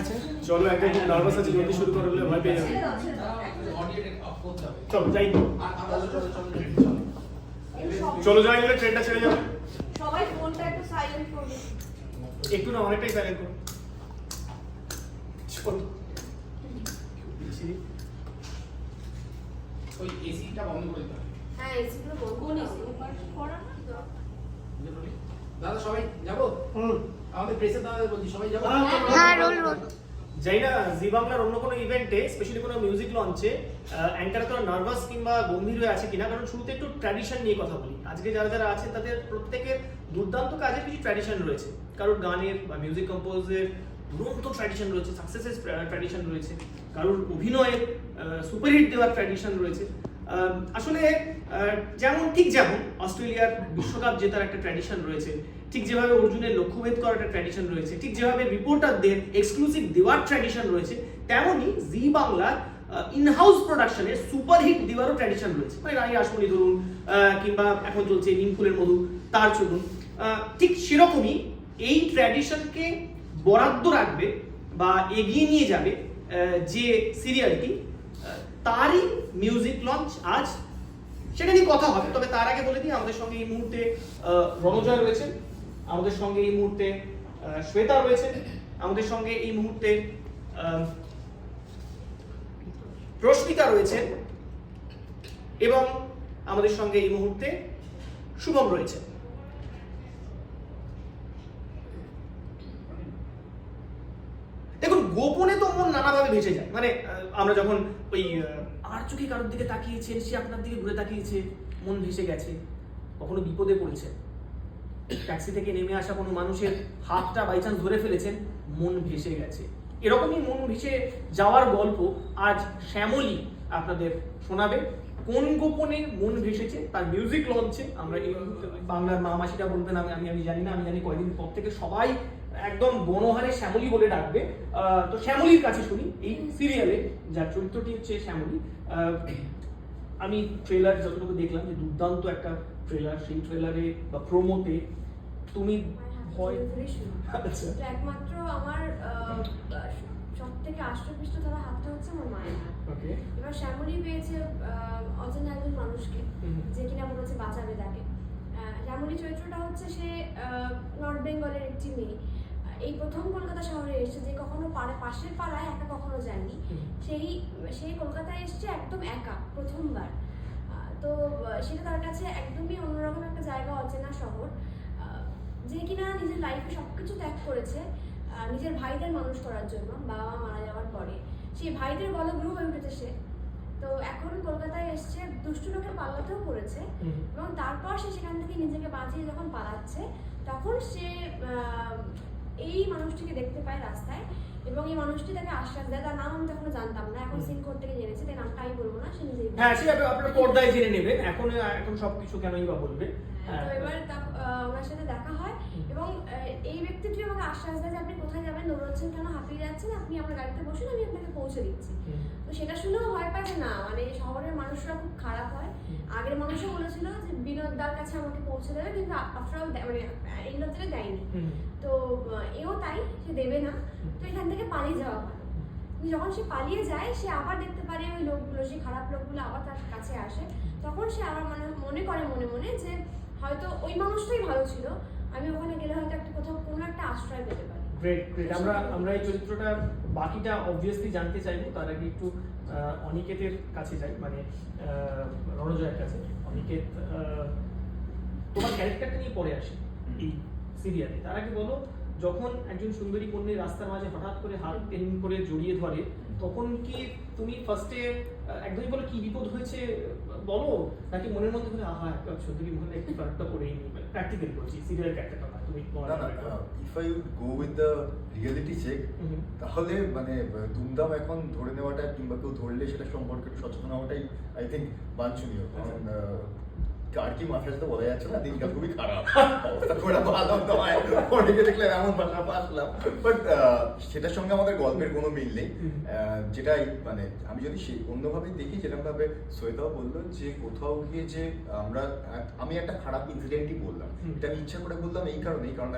আছে চলো একদম খুব নার্ভাস আছে জলদি শুরু করে ভয় পেয়ে যাবে। চলো যাই। চলো যাই গেলে ট্রেনটা ছেড়ে যাবে সবাই ফোনটা একটু সাইলেন্ট করবে একটু না অনেকটাই সাইলেন্ট করো। চলো। ওই এসিটা বন্ধ করে দিতে হবে। হ্যাঁ এসিগুলো বন্ধ কোন এসি করা না দাদা সবাই যাব? হুম। আমাদের প্রেসের দাদা বলছি সবাই যাব? হ্যাঁ রোল রোল। যাই না জি বাংলার অন্য কোনো ইভেন্টে স্পেশালি কোনো মিউজিক লঞ্চে অ্যাঙ্কার নার্ভাস কিংবা গম্ভীর হয়ে আছে কিনা? কারণ শুরুতে একটু ট্র্যাডিশন নিয়ে কথা বলি। আজকে যারা যারা আছেন তাদের প্রত্যেকের দুর্দান্ত কাজের কিছু ট্র্যাডিশন রয়েছে। কারোর গানের বা মিউজিক কম্পোজের দুরন্ত ট্র্যাডিশন রয়েছে সাকসেসের ট্র্যাডিশন রয়েছে কারোর অভিনয়ের সুপারহিট দেওয়ার ট্র্যাডিশন রয়েছে। আসলে যেমন ঠিক যেমন অস্ট্রেলিয়ার বিশ্বকাপ জেতার একটা ট্র্যাডিশন রয়েছে, ঠিক যেভাবে অর্জুনের লক্ষ্যভেদ করার একটা ট্র্যাডিশন রয়েছে, ঠিক যেভাবে রিপোর্টারদের এক্সক্লুসিভ দেওয়ার ট্র্যাডিশন রয়েছে, তেমনই জি বাংলার ইনহাউস প্রোডাকশনে সুপারহিট দেওয়ারও ট্র্যাডিশন রয়েছে। মানে রানী আসমণি ধরুন কিংবা এখন চলছে নিমফুলের মধু, তার চলুন। ঠিক সেরকমই এই ট্র্যাডিশনকে বরাদ্দ রাখবে বা এগিয়ে নিয়ে যাবে যে সিরিয়ালটি তারই মিউজিক লঞ্চ আজ। সেটা নিয়ে কথা হবে, তবে তার আগে বলে দিই, আমাদের সঙ্গে এই মুহূর্তে রণজয় রয়েছেন, আমাদের সঙ্গে এই মুহূর্তে শ্বেতা রয়েছেন, আমাদের সঙ্গে এই মুহূর্তে রশ্মিতা রয়েছেন এবং আমাদের সঙ্গে এই মুহূর্তে শুভম রয়েছে দেখুন, গোপনে তো মন নানাভাবে ভেসে যায়। মানে আমরা যখন ওই আর চোখে কারোর দিকে তাকিয়েছেন সে আপনার দিকে ঘুরে তাকিয়েছে, মন ভেসে গেছে, কখনো বিপদে পড়েছে। ট্যাক্সি থেকে নেমে আসা কোনো মানুষের হাতটা বাই চান্স ধরে ফেলেছেন, মন ভেসে গেছে। এরকমই মন ভেসে যাওয়ার গল্প আজ শ্যামলী আপনাদের শোনাবে। কোন গোপনে মন ভেসেছে? তার মিউজিক লঞ্চে আমরা এই বাংলার মা মাসিটা বলবেন আমি আমি জানি না, আমি জানি কয়দিন পর থেকে সবাই একদম গণহারে শ্যামলী বলে ডাকবে। তো শ্যামলীর কাছে শুনি। এই সিরিয়ালে যার চরিত্রটি হচ্ছে শ্যামলী আমি ট্রেলার যতটুকু দেখলাম যে দুর্দান্ত একটা ট্রেলার সেই ট্রেলারে বা প্রোমোতে তুমি ভয় আচ্ছা। একমাত্র আমার সব থেকে আষ্টপৃষ্ট ধরা হাতটা হচ্ছে আমার মায়ের হাত। এবার শ্যামলী পেয়েছে অচেনা একজন মানুষকে। যে কিনা মনে হচ্ছে বাঁচাবে তাকে। শ্যামলী চরিত্রটা হচ্ছে সে নর্থ বেঙ্গলের একটি মেয়ে। এই প্রথম কলকাতা শহরে এসেছে যে কখনো পাড়া পাশের পাড়ায় একা কখনো যায়নি। সেই সেই কলকাতায় এসেছে একদম একা প্রথমবার। তো সেটা তার কাছে একদমই অন্যরকম একটা জায়গা অচেনা শহর। যে কিনা নিজের লাইফে সব কিছু ত্যাগ করেছে নিজের ভাইদের মানুষ করার জন্য বাবা মা মারা যাওয়ার পরে। সেই ভাইদের বলগ্রহ হয়ে উঠেছে সে। তো এখন কলকাতায় এসছে দুষ্টু লোকের পাল্লাতেও পড়েছে। এবং তারপর সে সেখান থেকে নিজেকে বাঁচিয়ে যখন পালাচ্ছে তখন সে এই মানুষটিকে দেখতে পায় রাস্তায় এবং এই মানুষটি তাকে আশ্বাস দেয়। তার নাম আমি তখন জানতাম না। এখন সিন থেকে জেনেছি তাই নামটা আমি বলব না সে নিজেই হ্যাঁ সে আপনার আপনার পর্দায় জেনে নেবেন এখন এখন সবকিছু কেনই বা বলবে? হ্যাঁ তো এবার তা- আহ, ওনার সাথে দেখা হয় এবং এই আমাকে যে আপনি কোথায় যাবেন দৌড়াচ্ছেন কেন হাঁপিয়ে যাচ্ছেন আপনি আমার গাড়িতে বসুন আমি আপনাকে পৌঁছে দিচ্ছি। তো সেটা শুনেও ভয় পায় না মানে শহরের মানুষরা খুব খারাপ হয়। আগের মানুষও বলেছিল যে বিনোদ দার কাছে আমাকে পৌঁছে দেবে কিন্তু আফটার অল মানে এই লজ্জাটা দেয়নি। তো এও তাই সে দেবে না। তো এখান থেকে পালিয়ে যাওয়া ভালো। যখন সে পালিয়ে যায় সে আবার দেখতে পারে ওই লোকগুলো সেই খারাপ লোকগুলো আবার তার কাছে আসে। তখন সে আবার মানে মনে করে মনে মনে যে হয়তো ওই মানুষটাই ভালো ছিল। আমি ওখানে গেলে হয়তো একটা কোথাও কোনো একটা আশ্রয় পেতে পারি। গ্রেট গ্রেট আমরা আমরা এই চরিত্রটা বাকিটা অবভিয়াসলি জানতে চাইব তার আগে একটু অনিকেতের কাছে যাই মানে রণজয়ের কাছে। অনিকেত তোমার ক্যারেক্টারটা নিয়ে পরে আসে এই সিরিয়ালে তার আগে বলো যখন একজন সুন্দরী কন্যা রাস্তার মাঝে হঠাৎ করে হাত টেন করে জড়িয়ে ধরে তখন কি তুমি ফার্স্টে একদমই বলো কি বিপদ হয়েছে বলো নাকি মনের মধ্যে মনে আহা একটা সুন্দরী মনে একটু একটা করেই নি প্র্যাকটিক্যাল বলছি সিরিয়াল ক্যারেক্টারটা না তুমি if I go with the reality check তাহলে মানে দুমদাম এখন ধরে নেওয়াটা কিংবা কেউ ধরলে সেটা সম্পর্কে একটু সচেতন হওয়াটাই আই থিঙ্ক বাঞ্ছনীয়। কারণ আহ, কার কি মাথায় সাথে বলা যাচ্ছে না? দিনকাল খুবই খারাপ। অবস্থা খুব একটা ভালো নয় অনেকে দেখলে এমন ভাষা পাসলাম বাট সেটার সঙ্গে আমাদের গল্পের কোনো মিল নেই। যেটাই মানে আমি যদি সেই অন্যভাবে দেখি যেরকম ভাবে শ্বেতাও বলল যে কোথাও গিয়ে যে আমরা আমি একটা খারাপ ইনসিডেন্টই বললাম। এটা আমি ইচ্ছা করে বললাম এই কারণেই কারণ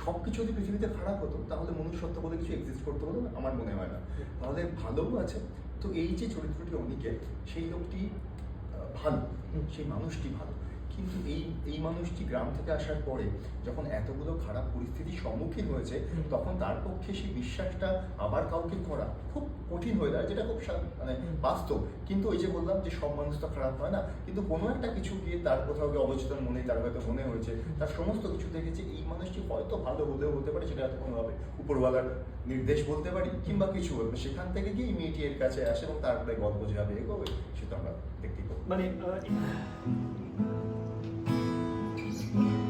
সব কিছু যদি পৃথিবীতে খারাপ হতো তাহলে মনুষ্যত্ব বলে কিছু এক্সিস্ট করতে হতো আমার মনে হয় না। তাহলে ভালোও আছে। তো এই যে চরিত্রটি অনিকের সেই লোকটি ভালো সেই মানুষটি ভালো। কিন্তু এই এই মানুষটি গ্রাম থেকে আসার পরে যখন এতগুলো খারাপ পরিস্থিতির সম্মুখীন হয়েছে তখন তার পক্ষে সেই বিশ্বাসটা আবার কাউকে করা খুব কঠিন হয়ে যায় যেটা খুব মানে বাস্তব। কিন্তু ওই যে বললাম যে সব মানুষ তো খারাপ হয় না কিন্তু কোনো একটা কিছু গিয়ে তার কোথাও গিয়ে অবচেতন মনে তার হয়তো মনে হয়েছে। তার সমস্ত কিছু দেখেছে এই মানুষটি হয়তো ভালো হলেও হতে পারে সেটা হয়তো কোনোভাবে উপরওয়ালার নির্দেশ বলতে পারি কিংবা কিছু বলবে সেখান থেকে গিয়ে মেয়েটি এর কাছে আসে এবং তারপরে গল্প যেভাবে এগোবে সেটা আমরা দেখতেই পাবো। মানে আহ,